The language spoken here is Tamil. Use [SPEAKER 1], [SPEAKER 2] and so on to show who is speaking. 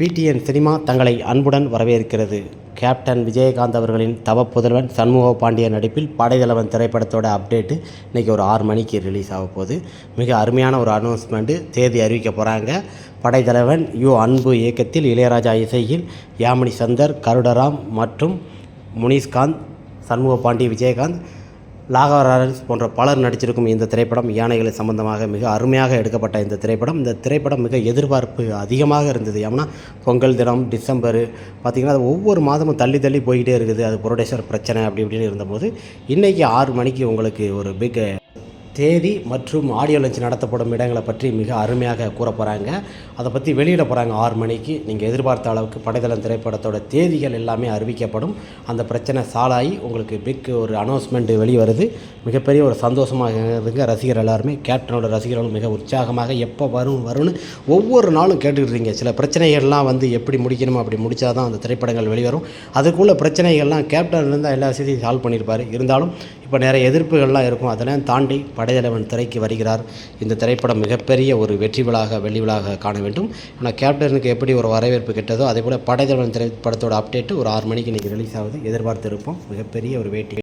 [SPEAKER 1] பிடிஎன் சினிமா தங்களை அன்புடன் வரவேற்கிறது. கேப்டன் விஜயகாந்த் அவர்களின் தவப்புதல்வன் சண்முக பாண்டியன் நடிப்பில் படைதளவன் திரைப்படத்தோட அப்டேட்டு இன்றைக்கி ஒரு ஆறு மணிக்கு ரிலீஸ் ஆக போகுது. மிக அருமையான ஒரு அனௌன்ஸ்மெண்ட்டு தேதி அறிவிக்க போகிறாங்க படைத்தலைவன் யு அன்பு இயக்கத்தில் இளையராஜா இசையில் யாமினி சந்தர் கருடராம் மற்றும் முனிஷ்காந்த் சண்முக பாண்டிய விஜயகாந்த் லாகவராஜ் போன்ற பலர் நடிச்சிருக்கும் இந்த திரைப்படம் யானைகளை சம்பந்தமாக மிக அருமையாக எடுக்கப்பட்ட இந்த திரைப்படம். இந்த திரைப்படம் மிக எதிர்பார்ப்பு அதிகமாக இருந்தது. ஏன்னா பொங்கல் தினம் டிசம்பர் பார்த்திங்கன்னா அது ஒவ்வொரு மாதமும் தள்ளி தள்ளி போய்கிட்டே இருக்குது. அது புரோடேஸ்வர் பிரச்சனை அப்படி இப்படின்னு இருந்தபோது இன்றைக்கி ஆறு மணிக்கு உங்களுக்கு ஒரு பிக் தேதி மற்றும் ஆடியோ லஞ்ச் நடத்தப்படும் இடங்களை பற்றி மிக அருமையாக கூற போகிறாங்க அதை பற்றி வெளியிட போகிறாங்க ஆறு மணிக்கு. நீங்கள் எதிர்பார்த்த அளவுக்கு படைதளம் திரைப்படத்தோட தேதிகள் எல்லாமே அறிவிக்கப்படும். அந்த பிரச்சனை சாலாகி உங்களுக்கு பிக் ஒரு அனௌன்ஸ்மெண்ட் வெளிவருது. மிகப்பெரிய ஒரு சந்தோஷமாக இருக்குங்க ரசிகர் எல்லாருமே. கேப்டனோட ரசிகர்களும் மிக உற்சாகமாக எப்போ வரும் வரும்னு ஒவ்வொரு நாளும் கேட்டுக்கிறீங்க சில பிரச்சனைகள்லாம் வந்து எப்படி முடிக்கணுமோ அப்படி முடித்தா தான் அந்த திரைப்படங்கள் வெளிவரும். அதுக்குள்ள பிரச்சனைகள்லாம் கேப்டன் இருந்தால் எல்லா விஷயத்தையும் சால்வ் பண்ணியிருப்பார் இருந்தாலும் இப்போ நிறைய எதிர்ப்புகள்லாம் இருக்கும். அதெல்லாம் தாண்டி படைத்தலைவன் திரைக்கு வருகிறார். இந்த திரைப்படம் மிகப்பெரிய ஒரு வெற்றி விழாக வெள்ளி விழாக காண வேண்டும். ஆனால் கேப்டனுக்கு எப்படி ஒரு வரவேற்பு கிட்டதோ அதே போல் படைத்தலைவன் திரைப்படத்தோட அப்டேட்டு ஒரு ஆறு மணிக்கு இன்றைக்கி ரிலீஸ் ஆகுது. எதிர்பார்த்து இருப்போம் மிகப்பெரிய ஒரு வேட்டி